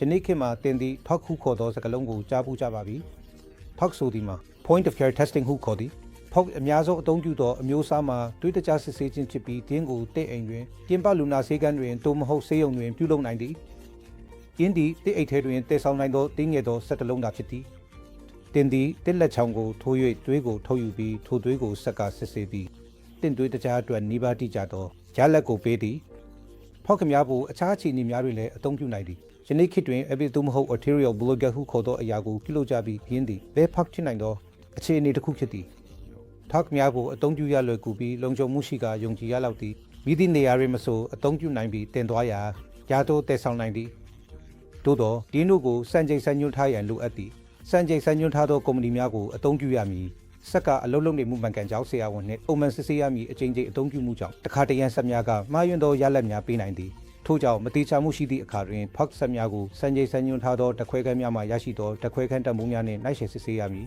ယနေ့ခေတ်မှာတင်သည့် talk ဟုခေါ်သောစကားလုံးကိုကြားပူးကြပါပြီ talk ဆိုသည်မှာ point of care testing ဟုခေါ်သည်ဖောက်အများဆုံးအသုံးပြုသောအမျိုးအစားမှာတွေးတကြားစစ်ဆေးခြင်းဖြစ်ပြီးတင်းကိုတဲ့အိမ်တွင်ပြင်ပလူနာဆေးကမ်းတွင်သို့မဟုတ်ဆေးရုံတွင်ပြုလုပ်နိုင်သည်။င်းဒီတဲ့အိတ်ထဲတွင်တည်ဆောင်နိုင်သောတင်းငယ်သောစက်တလုံးသာဖြစ်သည်။တင်းသည်တစ်လက်ချောင်းကိုထိုး၍သွေးကိုထုတ်ယူပြီးထိုသွေးကိုဆက်ကစစ်ဆေးပြီးတင့်သွေးတကြားအတွက်နှီးပါးတိကျသောရလက်ကိုပေးသည်။ဖော က်ကများဖို့အခြားအခြေအနေများတွင်လည်းအသုံးပြုနိုင်သည်။ယနေ့ခေတ်တွင်အဘိသို့မဟုတ် arterial blockage ဟုခေါ်သောအရာကိုပြုလုပ်ကြပြီးရင်းသည်ဘဲဖောက်ဖြစ်နိုင်သောအခြေအနေတစ်ခုဖြစ်သည်။ထောက်များကိုအသုံးပြုရလွယ်ကူပြီးလုံခြုံမှုရှိကယုံကြည်ရလောက်သည်မိသည့်နေရာတွင်မဆိုအသုံးပြုနိုင်ပြီးတင်သွားရာရာတိုးတည်ဆောင်နိုင်သည်သို့သောဒီနုကိုစံချိန်စံညွှန်းထားရန်လိုအပ်သည်စံချိန်စံညွှန်းထားသောကုမ္ပဏီများကိုအသုံးပြုရမည် စက်ကအလုံးလုံးနေမှုမှန်ကန်ကြောင်းဆရာဝန်နှင့်ပုံမှန်စစ်ဆေးရမည်အချိန်ချင်းအသုံးပြုမှုကြောင့်တခါတရံဆက်များကမှားယွင်းသောရလဒ်များပေးနိုင်သည်ထို့ကြောင့်မတိချမှုရှိသည့်အခါတွင်ဖောက်ဆက်များကိုစံချိန်စံညွှန်းထားသောတခွဲခန်းများမှရရှိသောတခွဲခန်းတန်ဖိုးများနှင့်နှိုက်ယှဉ်စစ်ဆေးရမည်